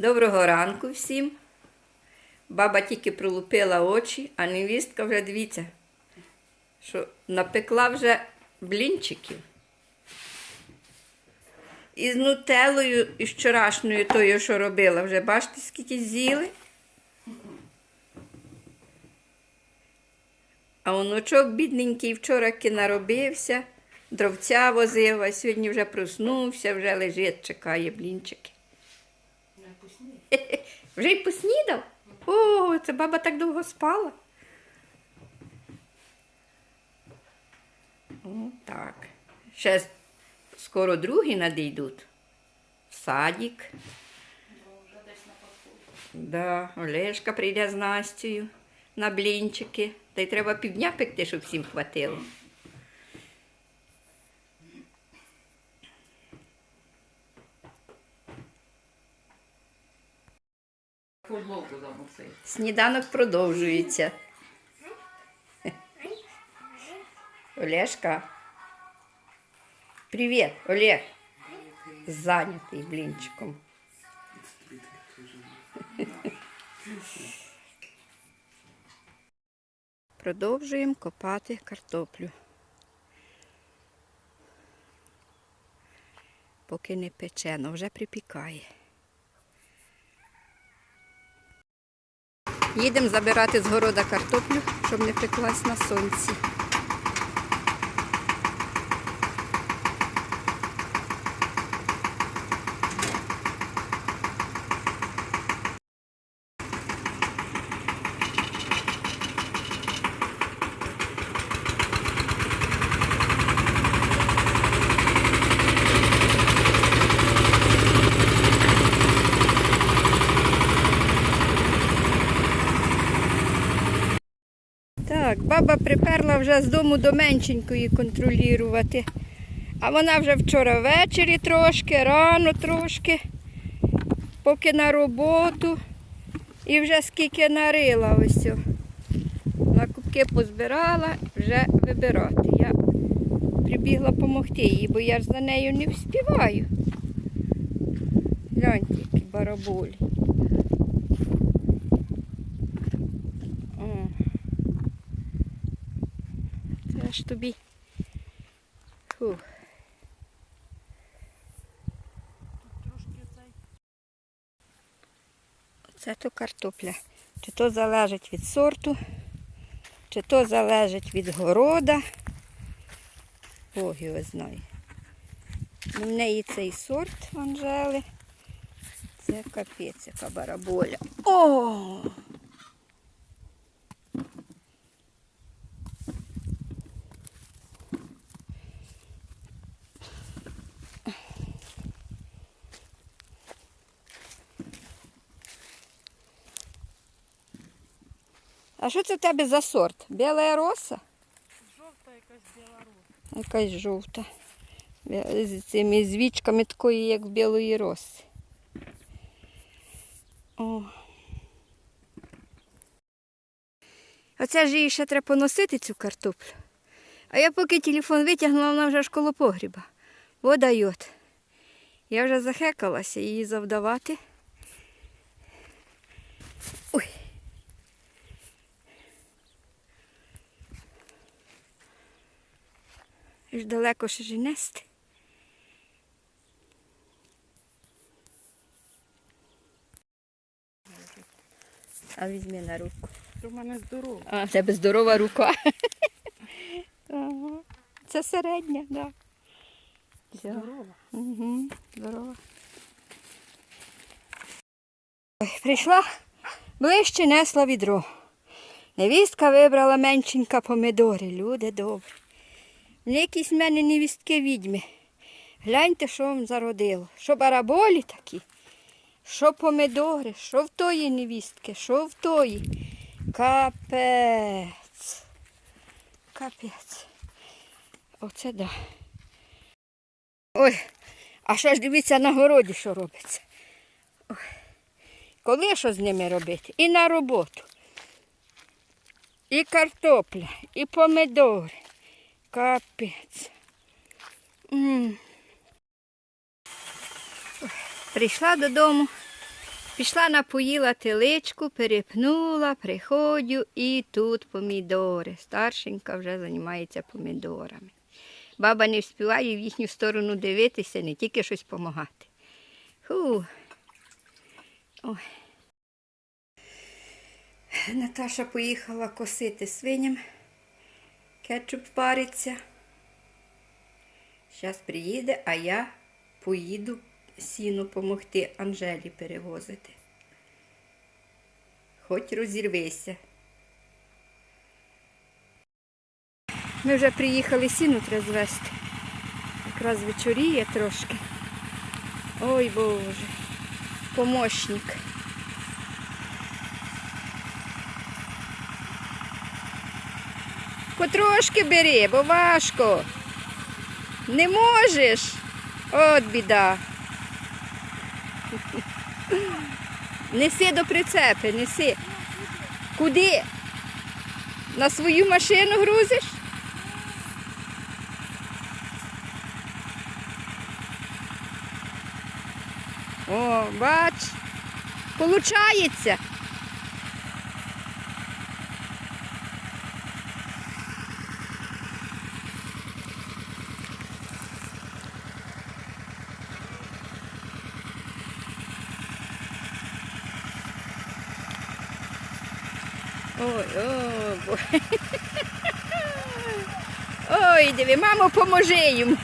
Доброго ранку всім. Баба тільки прилупила очі, а невістка вже дивіться, що напекла вже блінчиків. Із нутеллою, із вчорашньою тою, що робила, вже бачите, скільки з'їли. А онучок бідненький вчора наробився, дровця возив, а сьогодні вже проснувся, вже лежить, чекає блінчики. Вже й поснідав? О, це баба так довго спала. О, так. Ще скоро другі надійдуть. В садик. Да, Олешка прийде з Настю на блінчики. Та й треба півдня пекти, щоб всім хватило. Футболку заносив. Сніданок продовжується. Олешка. Привіт, Олег. Зайнятий блінчиком. Продовжуємо копати картоплю. Поки не печено, вже припікає. Їдемо забирати з города картоплю, щоб не пеклась на сонці. Так, баба приперла вже з дому до меншенької контролювати. А вона вже вчора ввечері трошки, рано трошки, поки на роботу. І вже скільки нарила ось. На кубки позбирала, вже вибирати. Я прибігла допомогти їй, бо я ж за нею не вспіваю. Гляньте, які бараболі. О. Це ж тобі. Фух. Це то картопля. Чи то залежить від сорту, чи то залежить від города. Бог його знає. У неї цей сорт Анжели. Це капець, яка бараболя. О! А що це в тебе за сорт? Біла роса? Жовта якась біла рука. Якась жовта. З цими звічками такої, як в білої роси. О. Оце ж її ще треба поносити цю картоплю. А я поки телефон витягнула, вона вже ж коло погріба. Вода йот. Я вже захекалася її завдавати. Ж далеко ще ж нести. А візьми на руку. Це в мене здорово. А, в тебе здорова рука. Ага. Це середня, так. Да. Здорово. Угу, здорова. Прийшла ближче несла відро. Невістка вибрала меншенька помидори. Люди добрі. Вони якісь в мене невістки відьми. Гляньте, що вам зародило. Що бараболі такі, що помидори, що в тої невістки, що в тої. Капець. Капець. Оце да. Ой, а що ж дивіться на городі, що робиться. Коли що з ними робити? І на роботу. І картопля, і помидори. Капець. Прийшла додому Пішла напоїла теличку, перепнула, приходжу і тут помідори. Старшенька вже займається помідорами. Баба не вспіває в їхню сторону дивитися, не тільки щось допомагати. Фу. Ой. Наташа поїхала косити свиням. Кетчуп вариться. Зараз приїде, а я поїду сіну помогти Анжелі перевозити. Хоч розірвися. Ми вже приїхали сіну треба звезти. Якраз вечоріє трошки. Ой Боже, помощник. Потрошки бери, бо важко. Не можеш. От біда. Неси до прицепи, неси. Куди? На свою машину грузиш? О, бач, получається. Ой, о, бо- Ой, диви, мамо, поможи йому.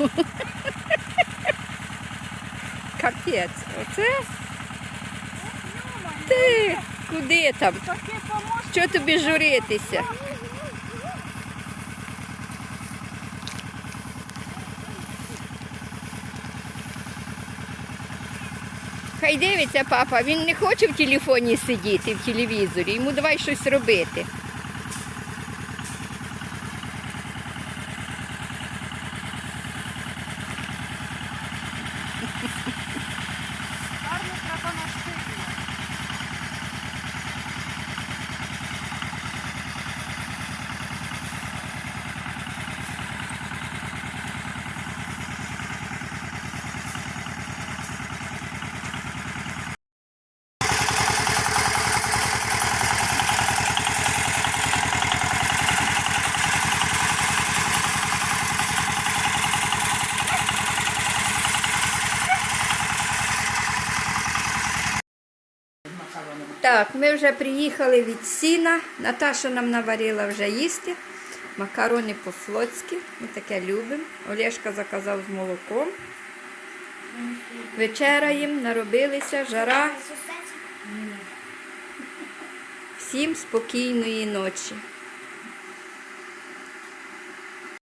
Капець, оце? Ти куди там? Що тобі журитися? Хай дивиться папа, він не хоче в телефоні сидіти, в телевізорі. Йому давай щось робити. Так, ми вже приїхали від сіна. Наташа нам наварила вже їсти. Макарони по-флотськи. Ми таке любимо. Олешка заказав з молоком. Вечеряємо, наробилися, жара. Всім спокійної ночі.